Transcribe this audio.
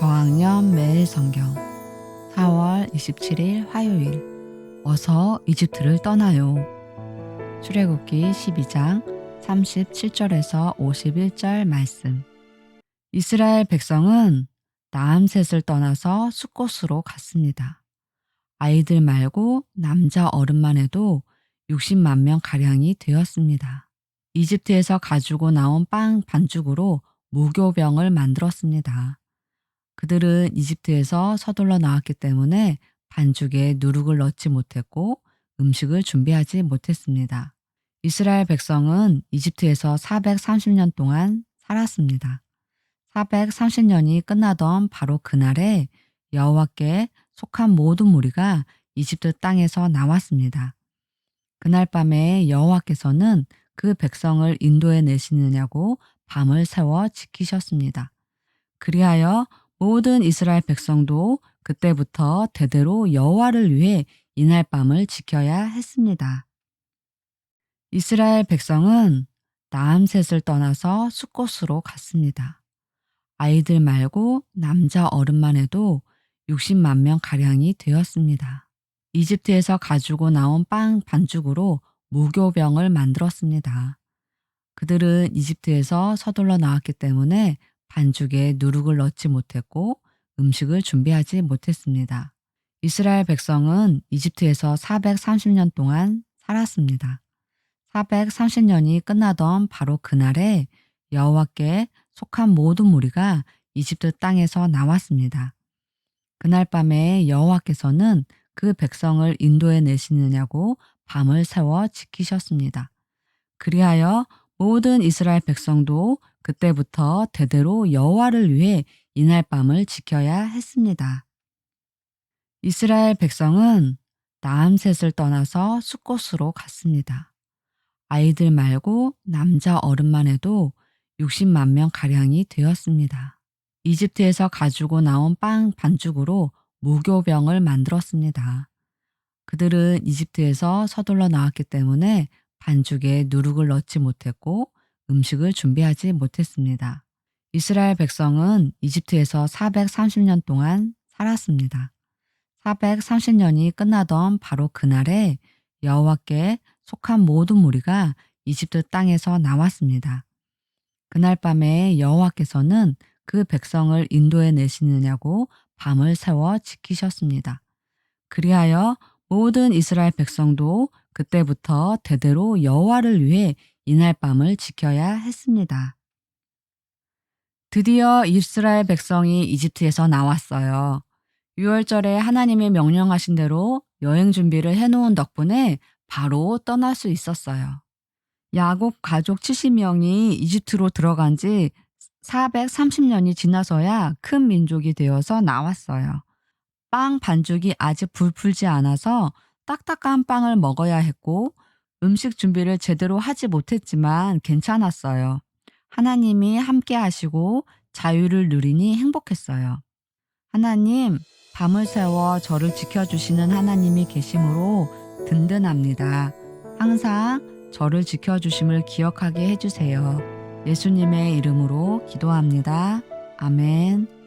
저학년 매일 성경 4월 27일 화요일 어서 이집트를 떠나요. 출애굽기 12장 37절에서 51절 말씀 이스라엘 백성은 나암셋을 떠나서 숫곳으로 갔습니다. 아이들 말고 남자 어른만 해도 60만 명 가량이 되었습니다. 이집트에서 가지고 나온 빵 반죽으로 무교병을 만들었습니다. 그들은 이집트에서 서둘러 나왔기 때문에 반죽에 누룩을 넣지 못했고 음식을 준비하지 못했습니다. 이스라엘 백성은 이집트에서 430년 동안 살았습니다. 430년이 끝나던 바로 그날에 여호와께 속한 모든 무리가 이집트 땅에서 나왔습니다. 그날 밤에 여호와께서는 그 백성을 인도해 내시느냐고 밤을 새워 지키셨습니다. 그리하여 모든 이스라엘 백성도 그때부터 대대로 여호와를 위해 이날 밤을 지켜야 했습니다. 이스라엘 백성은 나암셋을 떠나서 숫곳으로 갔습니다. 아이들 말고 남자 어른만 해도 60만 명 가량이 되었습니다. 이집트에서 가지고 나온 빵 반죽으로 무교병을 만들었습니다. 그들은 이집트에서 서둘러 나왔기 때문에 반죽에 누룩을 넣지 못했고 음식을 준비하지 못했습니다. 이스라엘 백성은 이집트에서 430년 동안 살았습니다. 430년이 끝나던 바로 그날에 여호와께 속한 모든 무리가 이집트 땅에서 나왔습니다. 그날 밤에 여호와께서는 그 백성을 인도해 내시느냐고 밤을 새워 지키셨습니다. 그리하여 모든 이스라엘 백성도 그때부터 대대로 여호와를 위해 이날 밤을 지켜야 했습니다. 이스라엘 백성은 나암셋을 떠나서 숫곳으로 갔습니다. 아이들 말고 남자 어른만 해도 60만 명 가량이 되었습니다. 이집트에서 가지고 나온 빵 반죽으로 무교병을 만들었습니다. 그들은 이집트에서 서둘러 나왔기 때문에 반죽에 누룩을 넣지 못했고 음식을 준비하지 못했습니다. 이스라엘 백성은 이집트에서 430년 동안 살았습니다. 430년이 끝나던 바로 그날에 여호와께 속한 모든 무리가 이집트 땅에서 나왔습니다. 그날 밤에 여호와께서는 그 백성을 인도해 내시느냐고 밤을 새워 지키셨습니다. 그리하여 모든 이스라엘 백성도 그때부터 대대로 여호와를 위해 이날 밤을 지켜야 했습니다. 드디어 이스라엘 백성이 이집트에서 나왔어요. 6월절에 하나님이 명령하신 대로 여행 준비를 해놓은 덕분에 바로 떠날 수 있었어요. 야곱 가족 70명이 이집트로 들어간 지 430년이 지나서야 큰 민족이 되어서 나왔어요. 빵 반죽이 아직 불풀지 않아서 딱딱한 빵을 먹어야 했고 음식 준비를 제대로 하지 못했지만 괜찮았어요. 하나님이 함께 하시고 자유를 누리니 행복했어요. 하나님, 밤을 새워 저를 지켜주시는 하나님이 계심으로 든든합니다. 항상 저를 지켜주심을 기억하게 해주세요. 예수님의 이름으로 기도합니다. 아멘.